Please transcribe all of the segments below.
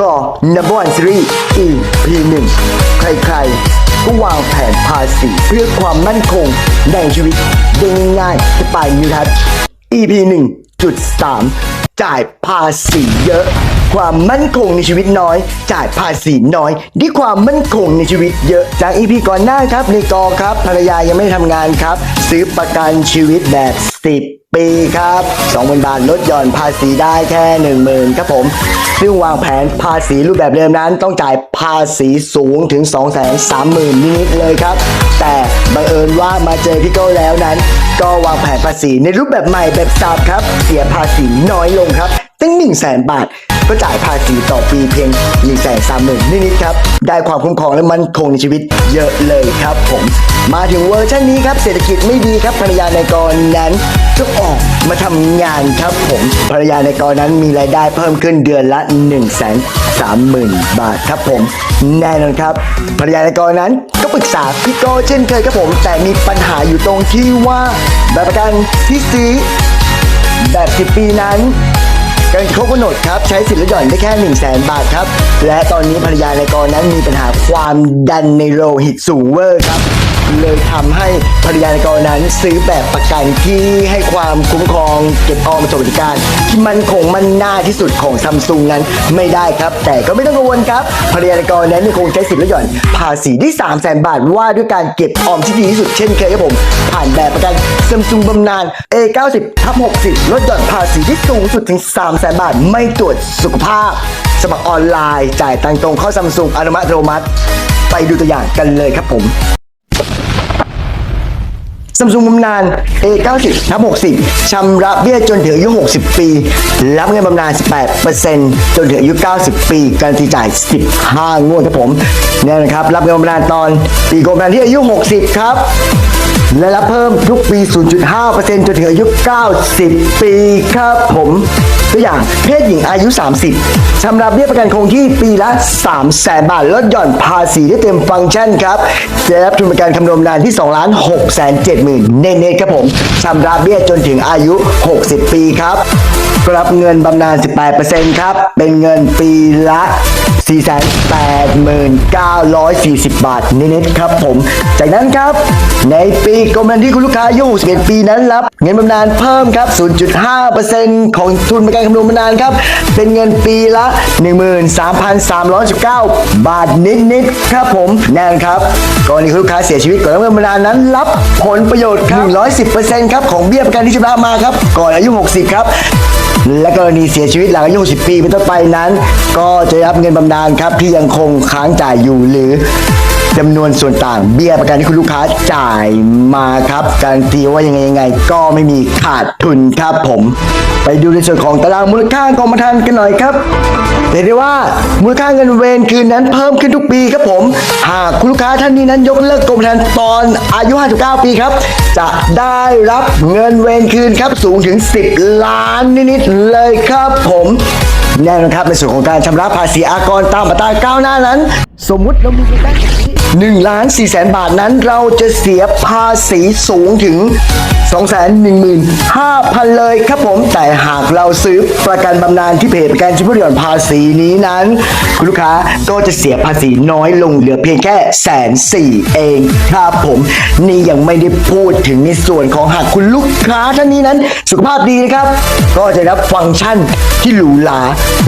ก็ number one series EP หนึ่งใครๆ ก็วางแผนภาษีเพื่อความมั่นคงในชีวิตได้ง่ายๆสไตล์นิวทัศน์ EP 1.3 จ่ายภาษีเยอะ ความมั่นคงในชีวิตน้อย จ่ายภาษีน้อยได้ความมั่นคงในชีวิตเยอะจาก EP ก่อนหน้าครับในกอครับภรรยายังไม่ทำงานครับ ซื้อประกันชีวิตแบบ 10 ปีครับ 20,000 บาทลดหย่อนภาษีได้แค่ 10,000 ครับผม ซึ่งวางแผนภาษีรูปแบบเดิมนั้น ต้องจ่ายภาษีสูงถึง 230,000 นิดๆเลยครับ แต่บังเอิญว่ามาเจอพี่โก้แล้วนั้น ก็วางแผนภาษีในรูปแบบใหม่แบบสับครับ เสียภาษีน้อยลงครับ ตั้ง 1 0 0 0 0แบาท ก็จ่ายภาษีต่อปีเพียง1 3 0 0 0 0นิดๆครับ ได้ความคุ้มครองและมั่นคงในชีวิตเยอะเลยครับผม มาถึงเวอร์ชันนี้ครับ เศรษฐกิจไม่ดีครับภรรยาในกรนั้นก็ออกมาทำงานครับผมภรรยาในกรนั้นมีรายได้เพิ่มขึ้นเดือนละ1 3 0 0 0 0บาทครับผมแน่นอนครับภรรยาในกรนั้นก็ปรึกษาพี่โก้เช่นเคยครับผม แต่มีปัญหาอยู่ตรงที่ว่าแบบประกันที่ซื้อแบบ 10 ปีนั้น การคบกำหนดครับใช้สิทธิ์ลดหย่อนได้แค่ 1 0 0 0 0แบาทครับ และตอนนี้ภรรยาในกรนั้นมีปัญหาความดันในโลหิตสูงเวอร์ครับ เลยทำให้ภรรยาในกรณนั้น ซื้อแบบประกันที่ให้ความคุ้มครองเก็บออมสวัสดิการที่มันคงมั่นหน้าที่สุดของซัมซุงนั้นไม่ได้ครับ แต่ก็ไม่ต้องกังวลครับภรรยาในกรณนั้นยังคงใช้สิทธิ์ลดหย่อนภาษีได้3 0 0 0 0 0 บาทว่าด้วยการเก็บออมที่ดีที่สุดเช่นเคยครับผม ผ่านแบบประกันซัมซุงบำนาญ A90 ทับ60ลดหย่อนภาษีที่สูงสุดถึง3 0 0 0 0 0 บาท ไม่ตรวจสุขภาพ สมัครออนไลน์ จ่ายตังตรงเข้าซัมซุงอนุมัติโนมัติ ไปดูตัวอย่างกันเลยครับผม ซัมซุงบำนาญ A90 ทับ60ชำระเบี้ยจนถึงอายุ 60 ปี รับเงินบำนาญ 18%จนถึงอายุ 90 ปี การันตีจ่าย 15 งวดครับผมเน่นะครับ รับเงินบำนาญตอนปีกรมนาญที่อายุ 60 ครับ และรับเพิ่มทุกปี 0.5%จนถึงอายุ 90 ปีครับผม ตัวอย่างเพศหญิงอายุ 30ชำระเบี้ยประกันคงที่ปีละ 3 0 0แสนบาทลดหย่อนภาษีได้เต็มฟังก์ชันครับจะรับทุนประกันคำนวณนานที่2ล้าน6แสน7หมื่นเน็ตครับผมชำระเบี้ยจนถึงอายุ 60 ปีครับรับเงินบำนาญ 18%ครับ เป็นเงินปีละ 489,40 บาทเน็ตๆครับผม จากนั้นครับ ในปีกรมธรรม์ที่คุณลูกค้าอายุ61ปีนั้นรับ เงินบำนาญเพิ่มครับ 0.5%ของทุนประกันคำนวณบำนาญครับ เป็นเงินปีละ 13,319 บาทนิดๆครับผมแน่นครับกรณีคุณลูกค้าเสียชีวิตก่อนรับเงินบำนาญนั้น รับผลประโยชน์ครับ110%ครับของเบี้ยประกันที่ชำระมาครับก่อนอายุ 60 ครับ และกรณีเสียชีวิตหลังอายุ60ปีเป็นต้นไปนั้น ก็จะรับเงินบำนาญครับที่ยังคงค้างจ่ายอยู่หรือ จำนวนส่วนต่างเบี้ยประกันที่คุณลูกค้าจ่ายมาครับการันตีว่ายังไงยังไง ก็ไม่มีขาดทุนครับผม ไปดูในส่วนของตารางมูลค่ากรมธรรม์กันหน่อยครับเรียกได้ว่ามูลค่าเงินเวรคืนนั้นเพิ่มขึ้นทุกปีครับผม หากคุณลูกค้าท่านนี้นั้นยกเลิกกรมธรรม์ตอนอายุ 59 ปีครับ จะได้รับเงินเวรคืนครับสูงถึง 10 ล้านนิดๆเลยครับผมแน่นอนครับในส่วนของการชำระภาษีอากรตามมาตราก้าหน้านั้น สมมุติเรามีรายได้ หนึ่งล้านสี่แสนบาทนั้นเราจะเสียภาษีสูงถึง 2 1 5 0 0 0 เลยครับผม แต่หากเราซื้อประกันบำนาญที่เพจประกันชีวิตหย่อนภาษีนี้นั้น คุณลูกค้าก็จะเสียภาษีน้อยลงเหลือเพียงแค่แสนสี่เองครับผม นี่ยังไม่ได้พูดถึงในส่วนของหากคุณลูกค้าท่านนี้นั้น สุขภาพดีนะครับ ก็จะได้รับฟังก์ชันที่หรูหรา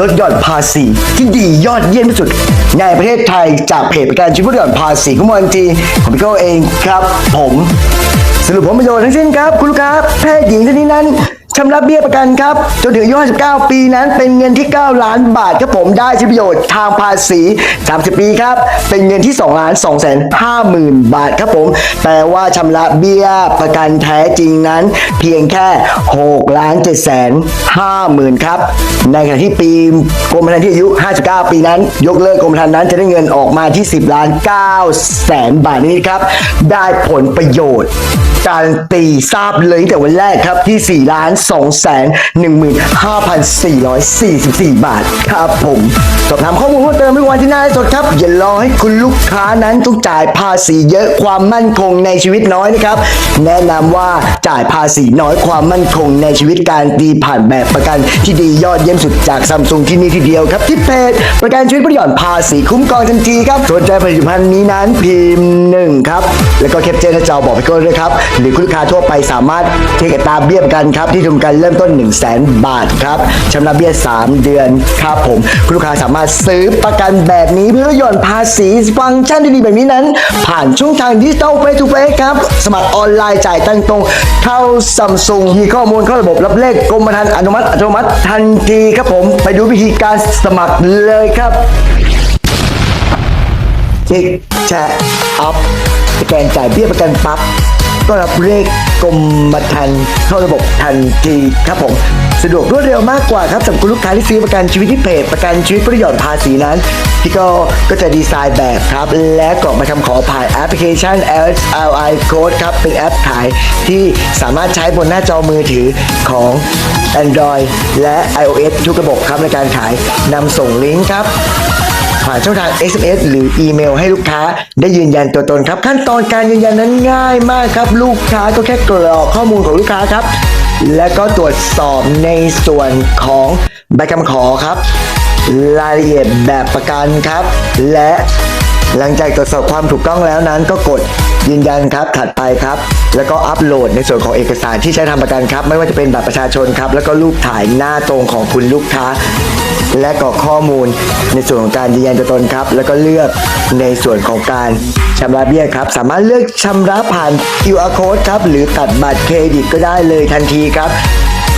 ลดหย่อนภาษีที่ดียอดเยี่ยมที่สุด ในประเทศไทยจากเพจประกันชีวิตหย่อนภาษีของมอนทีของพี่โก้เองครับผม สรุปผลประโยชน์ทั้งสิ้นครับ คุณลูกค้าแพทย์หญิงท่านนี้นั้น ชำระเบี้ยประกันครับ จนถึงอายุ 59 ปีนั้นเป็นเงินที่ 9 ล้านบาทครับผมได้ใช้ประโยชน์ทางภาษี 30 ปีครับ เป็นเงินที่ 2 ล้าน2แสน5หมื่นบาทครับผมแต่ว่าชำระเบี้ยประกันแท้จริงนั้น เพียงแค่ 6 ล้าน7แสน5หมื่นครับ ในขณะที่ปีกรมธรรม์ที่อายุ 59 ปีนั้น ยกเลิกกรมธรรม์นั้นจะได้เงินออกมาที่ 10 ล้าน9แสนบาทนี้ครับ ได้ผลประโยชน์การตีทราบเลยตั้งแต่วันแรกครับที่ 4 ล้าน215,444 บาทครับผมสอบถามข้อมูลเพิ่มเติมไม่วันที่หน้าไลฟ์สดครับ อย่ารอให้คุณลูกค้านั้นต้องจ่ายภาษีเยอะความมั่นคงในชีวิตน้อยนะครับ แนะนำว่าจ่ายภาษีน้อยความมั่นคงในชีวิตการตีผ่านแบบประกันที่ดียอดเยี่ยมสุดจากซัมซุงที่นี่ทีเดียวครับที่เพจประกันชีวิตประหย่อนภาษีคุ้มครองทันทีครับสนใจผลิตภัณฑ์นี้นั้นพิมพ์หนึ่งครับ แล้วก็แคปเจอร์หน้าจอบอกไปก็ด้วยครับ หรือคุณลูกค้าทั่วไปสามารถเทคตาเบี้ยประกันครับที่ทำการเริ่มต้น 1 0 0 0 0แบาทครับชำระเบี้ย 3 เดือนครับผม คุณลูกค้าสามารถซื้อประกันแบบนี้เพื่อหย่อนภาษีฟังก์ชันดีๆแบบนี้นั้น ผ่านช่องทางดิจิตอลเฟสทูเฟสครับ สมัครออนไลน์จ่ายตั้งตรง เข้าซัมซุงมีข้อมูลเข้าระบบรับเลขกรมธรรม์อนุมัติอัตโนมัติทันทีครับผม ไปดูวิธีการสมัครเลยครับเช็คแชร์อัพสแกนจ่ายเบี้ยประกันปั๊บ ก็รับเลขกรมธรรม์เข้าระบบทันทีครับผมสะดวกรวดเร็วมากกว่าครับสำหรับลูกค้าที่ซื้อประกันชีวิตที่เพจประกันชีวิตประหย่อนภาษีนั้นพี่ก็ก็จะดีไซน์แบบครับ และกรอกมาคำขอผ่านแอปพลิเคชัน LI Code ครับ เป็นแอปขายที่สามารถใช้บนหน้าจอมือถือของ Android และ iOS ทุกระบบครับในการขายนำส่งลิงก์ครับ ผ่านช่องทาง SMS หรืออีเมลให้ลูกค้า ได้ยืนยันตัวตนครับ ขั้นตอนการยืนยันนั้นง่ายมากครับ ลูกค้าก็แค่กรอกข้อมูลของลูกค้าครับ และก็ตรวจสอบในส่วนของใบคำขอครับ รายละเอียดแบบประกันครับ และ หลังจากตรวจสอบความถูกต้องแล้วนั้นก็กดยืนยันครับถัดไปครับ แล้วก็อัปโหลดในส่วนของเอกสารที่ใช้ทำประกันครับ ไม่ว่าจะเป็นบัตรประชาชนครับ แล้วก็รูปถ่ายหน้าตรงของคุณลูกค้า และกรอกข้อมูลในส่วนของการยืนยันตัวตนครับ แล้วก็เลือกในส่วนของการชำระเบี้ยครับ สามารถเลือกชำระผ่าน QR code ครับ หรือตัดบัตรเครดิตก็ได้เลยทันทีครับ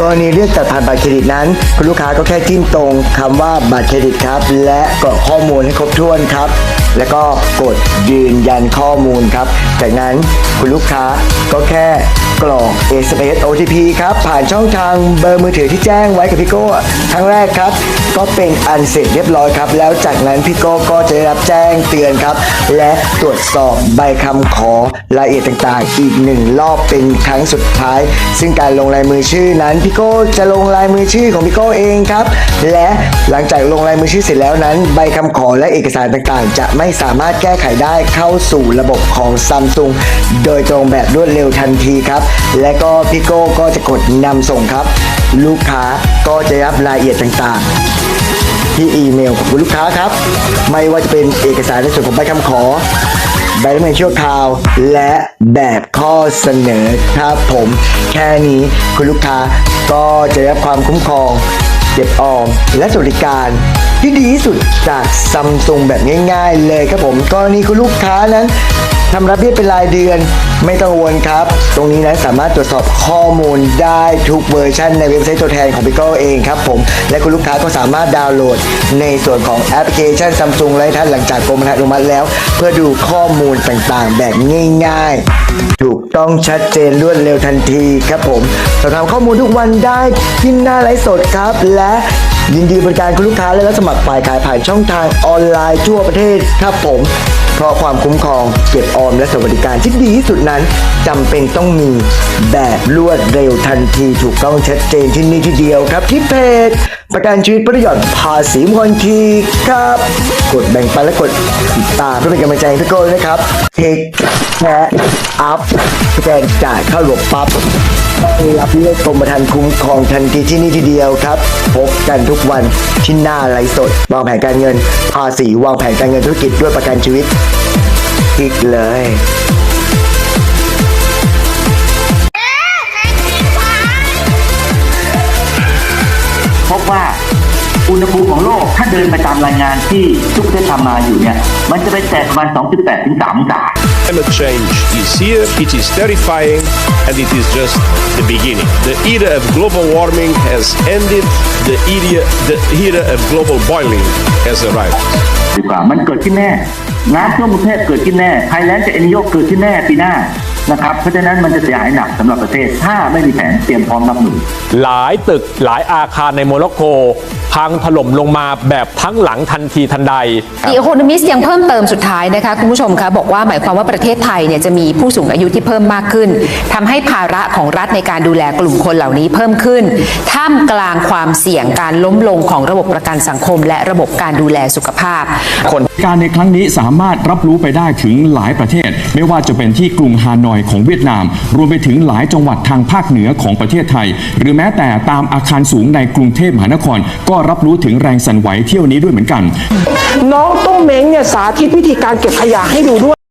กรณีเลือกตัดผ่านบัตรเครดิตนั้น คุณลูกค้าก็แค่จิ้มตรงคำว่าบัตรเครดิตครับ และกรอกข้อมูลให้ครบถ้วนครับ แล้วก็กดยืนยันข้อมูลครับ จากนั้นคุณลูกค้าก็แค่ กรอก SMS OTP ครับ ผ่านช่องทางเบอร์มือถือที่แจ้งไว้กับพี่โก้ครั้งแรกครับ ก็เป็นอันเสร็จเรียบร้อยครับ แล้วจากนั้นพี่โก้ก็จะได้รับแจ้งเตือนครับ และตรวจสอบใบคำขอรายละเอียดต่างๆ อีกหนึ่งรอบเป็นครั้งสุดท้าย ซึ่งการลงลายมือชื่อนั้นพี่โก้จะลงลายมือชื่อของพี่โก้เองครับ และหลังจากลงลายมือชื่อเสร็จแล้วนั้น ใบคำขอและเอกสารต่างๆ จะไม่สามารถแก้ไขได้เข้าสู่ระบบของซัมซุงโดยตรงแบบรวดเร็วทันทีครับและก็พี่โก้ก็จะกดนำส่งครับ ลูกค้าก็จะรับรายละเอียดต่างๆ ที่อีเมลของคุณลูกค้าครับ ไม่ว่าจะเป็นเอกสารในส่วนของใบคำขอใบรับเงินชั่วคราว และแบบข้อเสนอครับผม แค่นี้คุณลูกค้าก็จะรับความคุ้มครอง เก็บออม และสวัสดิการ ที่ดีที่สุดจากซัมซุงแบบง่ายๆ เลยครับผมกรณีคุณลูกค้านั้นทำรับเบี้ยเป็นรายเดือนไม่ต้องวลครับ ตรงนี้นั้นสามารถตรวจสอบข้อมูลได้ทุกเวอร์ชันในเว็บไซต์ตัวแทนของพิโก้เองครับผม และคุณลูกค้าก็สามารถดาวน์โหลด ในส่วนของแอปพลิเคชันซัมซุงไลท่านหลังจากกรมธรรม์อนุมัติแล้ว เพื่อดูข้อมูลต่างๆ แบบง่ายๆถูก ต้องชัดเจนรวดเร็วทันทีครับผมสอบถามข้อมูลทุกวันได้ที่หน้าไลฟ์สดครับ และ ยินดีบริการคุณลูกค้าและรับสมัครฝ่ายขายผ่านช่องทางออนไลน์ทั่วประเทศครับผม เพราะความคุ้มครองเก็บออมและสวัสดิการที่ดีที่สุดนั้นจำเป็นต้องมีแบบรวดเร็วทันทีถูกต้องชัดเจนที่นี่ที่เดียวครับที่เพจประกันชีวิตประหยัดภาษีมงคลทีครับ กดแบ่งปันและกดติดตามเพื่อเป็นกำลังใจให้พี่โก้ด้วยนะครับเทคแชร์อัพสแกนจ่ายเข้าระบบปั๊บรับเลือกกรมธรรม์คุ้มครองทันทีที่นี่ทีเดียวครับ พบกันทุกวันที่หน้าไลฟ์สด วางแผนการเงิน ภาษีวางแผนการเงินธุรกิจด้วยประกันชีวิตอีกเลยพบว่าอุณหภูมิของโลกถ้าเดินไปตามรายงานที่ทุกประเทศทำมาอยู่เนี่ย มันจะไปแตะประมาณ 2.8 ถึง3องศา Climate change is here, it is terrifying, and it is just the beginning. The era of global warming has ended, the era, the era of global boiling has arrived. ดีกว่ามันเกิดขึ้นแน่ น้ำท่วมกรุงเทพเกิดขึ้นแน่ ไทยแลนด์จะเอนิโยเกิดขึ้นแน่ปีหน้า นะครับเพราะฉะนั้นมันจะเสียหายหนักสำหรับประเทศ ถ้าไม่มีแผนเตรียมพร้อมรับมือหลายตึกหลายอาคารในโมร็อกโก พังถล่มลงมาแบบทั้งหลังทันทีทันใด The Economist ยังเพิ่มเติมสุดท้ายนะคะคุณผู้ชมคะบอกว่าหมายความว่าประเทศไทยเนี่ยจะมีผู้สูงอายุที่เพิ่มมากขึ้นทำให้ภาระของรัฐในการดูแลกลุ่มคนเหล่านี้เพิ่มขึ้น ท่ามกลางความเสี่ยงการล้มลงของระบบประกันสังคม และระบบการดูแลสุขภาพการในครั้งนี้สามารถรับรู้ไปได้ถึงหลายประเทศ ไม่ว่าจะเป็นที่กรุงฮานอยของเวียดนาม รวมไปถึงหลายจังหวัดทางภาคเหนือของประเทศไทย หรือแม้แต่ตามอาคารสูงในกรุงเทพมหานคร ก็รับรู้ถึงแรงสั่นไหวเที่ยวนี้ด้วยเหมือนกัน น้องต้องเม้งเนี่ยสาธิตวิธีการเก็บขยะให้ดูด้วย